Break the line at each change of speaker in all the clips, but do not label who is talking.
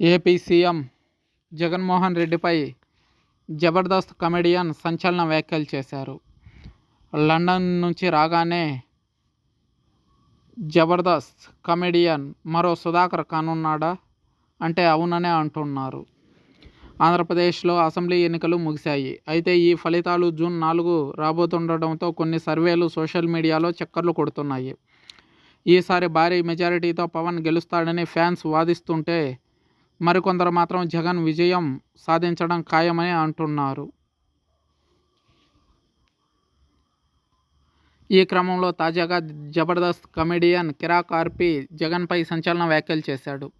AP CM Jaganmohan రెడ్డిపై Jabardasth comedian సంచలన వ్యాఖ్యలు చేశారు. లండన్ నుంచి రాగానే జబర్దస్త్ కమెడియన్ మరో సుధాకర్ కానున్నాడా? అంటే అవుననే అంటున్నారు. ఆంధ్రప్రదేశ్లో అసెంబ్లీ ఎన్నికలు ముగిశాయి. అయితే ఈ ఫలితాలు జూన్ నాలుగు రాబోతుండటంతో కొన్ని సర్వేలు సోషల్ మీడియాలో చక్కర్లు కొడుతున్నాయి. ఈసారి భారీ మెజారిటీతో పవన్ గెలుస్తాడని ఫ్యాన్స్ వాదిస్తుంటే మరికొందరు మాత్రం జగన్ విజయం సాధించడం ఖాయమని అంటున్నారు. ఈ క్రమంలో తాజాగా జబర్దస్త్ కమెడియన్ కిరాక్ ఆర్పి జగన్పై సంచలన వ్యాఖ్యలు చేశాడు.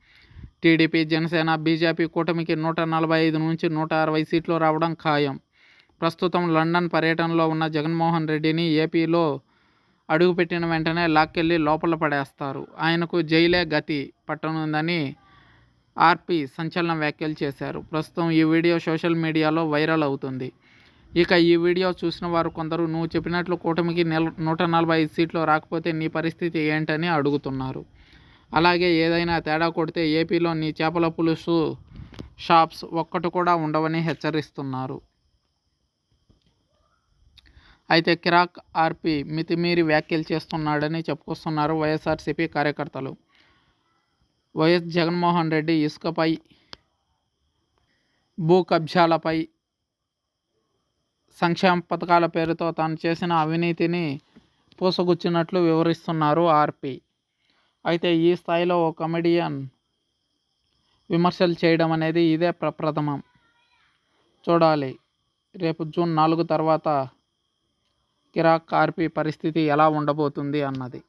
టీడీపీ జనసేన బీజేపీ కూటమికి నూట నలభై ఐదు నుంచి నూట అరవై సీట్లు రావడం ఖాయం. ప్రస్తుతం లండన్ పర్యటనలో ఉన్న జగన్మోహన్ రెడ్డిని ఏపీలో అడుగుపెట్టిన వెంటనే లాక్కెళ్ళి లోపల పడేస్తారు. ఆయనకు జైలే గతి పట్టనుందని ఆర్పి సంచలన వ్యాఖ్యలు చేశారు. ప్రస్తుతం ఈ వీడియో సోషల్ మీడియాలో వైరల్ అవుతుంది. ఇక ఈ వీడియో చూసిన వారు కొందరు నువ్వు చెప్పినట్లు కూటమికి నెల నూట నలభై ఐదు సీట్లు రాకపోతే నీ పరిస్థితి ఏంటని అడుగుతున్నారు. అలాగే ఏదైనా తేడా కొడితే ఏపీలో నీ చేపల పులుసు షాప్స్ ఒక్కటి కూడా ఉండవని హెచ్చరిస్తున్నారు. అయితే కిరాక్ ఆర్పి మితిమీరి వ్యాఖ్యలు చేస్తున్నాడని చెప్పుకొస్తున్నారు వైఎస్ఆర్సీపీ కార్యకర్తలు. వైఎస్ జగన్మోహన్ రెడ్డి ఇసుకపై భూ కబ్జాలపై సంక్షేమ పథకాల పేరుతో తాను చేసిన అవినీతిని పూసగుచ్చినట్లు వివరిస్తున్నారు ఆర్పి. అయితే ఈ స్థాయిలో ఓ కమెడియన్ విమర్శలు చేయడం అనేది ఇదే ప్రప్రథమం చూడాలి. రేపు జూన్ నాలుగు తర్వాత కిరాక్ ఆర్పి పరిస్థితి ఎలా ఉండబోతుంది అన్నది.